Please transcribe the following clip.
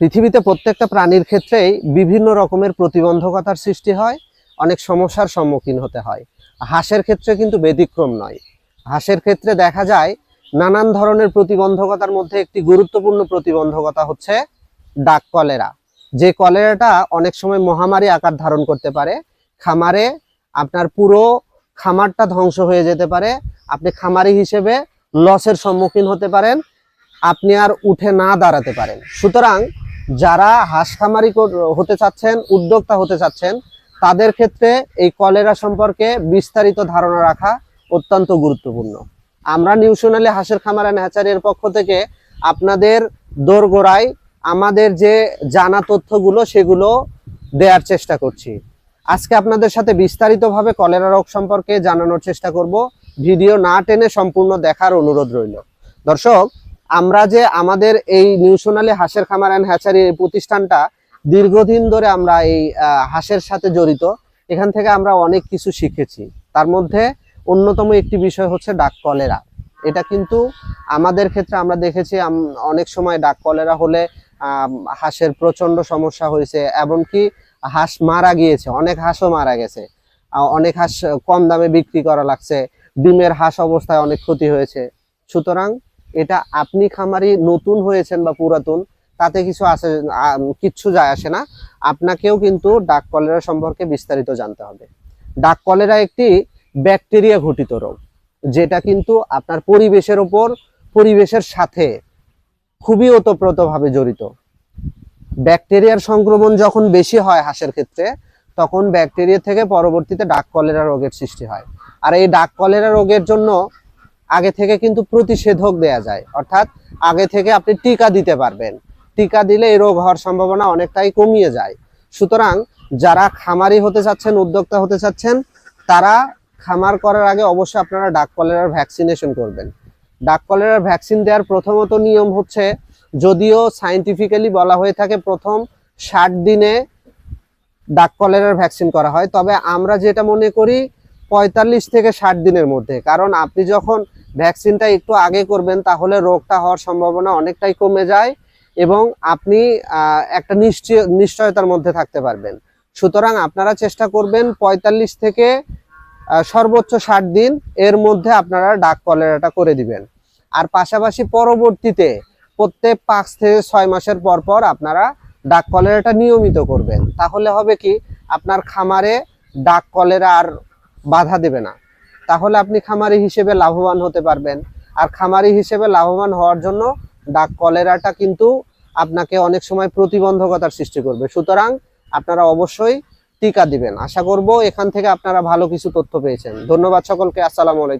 পৃথিবীতে প্রত্যেকটা প্রাণীর ক্ষেত্রেই বিভিন্ন রকমের প্রতিবন্ধকতার সৃষ্টি হয়, অনেক সমস্যার সম্মুখীন হতে হয়। হাঁসের ক্ষেত্রে কিন্তু ব্যতিক্রম নয়। হাঁসের ক্ষেত্রে দেখা যায়, নানান ধরনের প্রতিবন্ধকতার মধ্যে একটি গুরুত্বপূর্ণ প্রতিবন্ধকতা হচ্ছে ডাক কলেরা। যে কলেরাটা অনেক সময় মহামারী আকার ধারণ করতে পারে। খামারে আপনার পুরো খামারটা ধ্বংস হয়ে যেতে পারে। আপনি খামারি হিসেবে লসের সম্মুখীন হতে পারেন। আপনি আর উঠে না দাঁড়াতে পারেন। সুতরাং যারা হাঁস খামারি হতে চাচ্ছেন, উদ্যোক্তা হতে চাচ্ছেন, তাদের ক্ষেত্রে এই কলেরা সম্পর্কে বিস্তারিত ধারণা রাখা অত্যন্ত গুরুত্বপূর্ণ। আমরা নিউ হাঁসের খামার অ্যান্ড হ্যাচারির পক্ষ থেকে আপনাদের দোরগোড়ায় আমাদের যে জানা তথ্যগুলো সেগুলো দেওয়ার চেষ্টা করছি। আজকে আপনাদের সাথে বিস্তারিতভাবে কলেরা রোগ সম্পর্কে জানানোর চেষ্টা করব। ভিডিও না টেনে সম্পূর্ণ দেখার অনুরোধ রইল। দর্শক আমরা যে আমাদের এই নিউ সোনালী হাঁসের খামার অ্যান্ড হ্যাচারি প্রতিষ্ঠানটা দীর্ঘদিন ধরে আমরা এই হাঁসের সাথে জড়িত, এখান থেকে আমরা অনেক কিছু শিখেছি। তার মধ্যে অন্যতম একটি বিষয় হচ্ছে ডাক কলেরা। এটা কিন্তু আমাদের ক্ষেত্রে আমরা দেখেছি অনেক সময় ডাক কলেরা হলে হাঁসের প্রচণ্ড সমস্যা হয়েছে, এমনকি হাঁস মারা গিয়েছে, অনেক হাঁসও মারা গেছে। অনেক হাঁস কম দামে বিক্রি করা লাগছে, ডিমের হাঁস অবস্থায় অনেক ক্ষতি হয়েছে। সুতরাং এটা আপনি খামারি নতুন হয়েছেন বা পুরাতন, তাতে কিছু আসে কিচ্ছু যায় আসে না। আপনাকেও কিন্তু ডাক কলেরা সম্পর্কে বিস্তারিত জানতে হবে। ডাক কলেরা একটি ব্যাকটেরিয়া ঘটিত রোগ, যেটা কিন্তু আপনার পরিবেশের ওপর, পরিবেশের সাথে খুবই ওতপ্রোতভাবে জড়িত। ব্যাকটেরিয়ার সংক্রমণ যখন বেশি হয় হাঁসের ক্ষেত্রে, তখন ব্যাকটেরিয়া থেকে পরবর্তীতে ডাক কলেরা রোগের সৃষ্টি হয়। আর এই ডাক কলেরা রোগের জন্য আগে থেকে কিন্তু প্রতিষেধক দেয়া যায়। অর্থাৎ আগে থেকে আপনি টিকা দিতে পারবেন। টিকা দিলে এই রোগ হওয়ার সম্ভাবনা অনেকটাই কমিয়ে যায়। সুতরাং যারা খামারি হতে চাচ্ছেন, উদ্যোক্তা হতে চাচ্ছেন, তারা খামার করার আগে অবশ্যই আপনারা ডাক কলেরার ভ্যাকসিনেশন করবেন। ডাক কলেরার ভ্যাকসিন দেওয়ার প্রথমত নিয়ম হচ্ছে, যদিও সাইন্টিফিক্যালি বলা হয়ে থাকে প্রথম ষাট দিনে ডাক কলেরার ভ্যাকসিন করা হয়, তবে আমরা যেটা মনে করি পঁয়তাল্লিশ থেকে ষাট দিনের মধ্যে। কারণ আপনি যখন ভ্যাকসিনটা একটু আগে করবেন, তাহলে রোগটা হওয়ার সম্ভাবনা অনেকটাই কমে যায় এবং আপনি একটা নিশ্চয়, নিশ্চয়তার মধ্যে থাকতে পারবেন। সুতরাং আপনারা চেষ্টা করবেন পঁয়তাল্লিশ থেকে সর্বোচ্চ ষাট দিন এর মধ্যে আপনারা ডাক কলেরাটা করে দিবেন। আর পাশাপাশি পরবর্তীতে প্রত্যেক পাঁচ থেকে ছয় মাসের পর পর আপনারা ডাক কলেরাটা নিয়মিত করবেন। তাহলে হবে কি, আপনার খামারে ডাক কলেরা আর বাধা দেবে না। তাহলে আপনি খামারি হিসেবে লাভবান হতে পারবেন। আর খামারি হিসেবে লাভবান হওয়ার জন্য ডাক কলেরাটা কিন্তু আপনাকে অনেক সময় প্রতিবন্ধকতার সৃষ্টি করবে। সুতরাং আপনারা অবশ্যই টিকা দিবেন। আশা করব এখান থেকে আপনারা ভালো কিছু তথ্য পেয়েছেন। ধন্যবাদ সকলকে। আসসালামু আলাইকুম।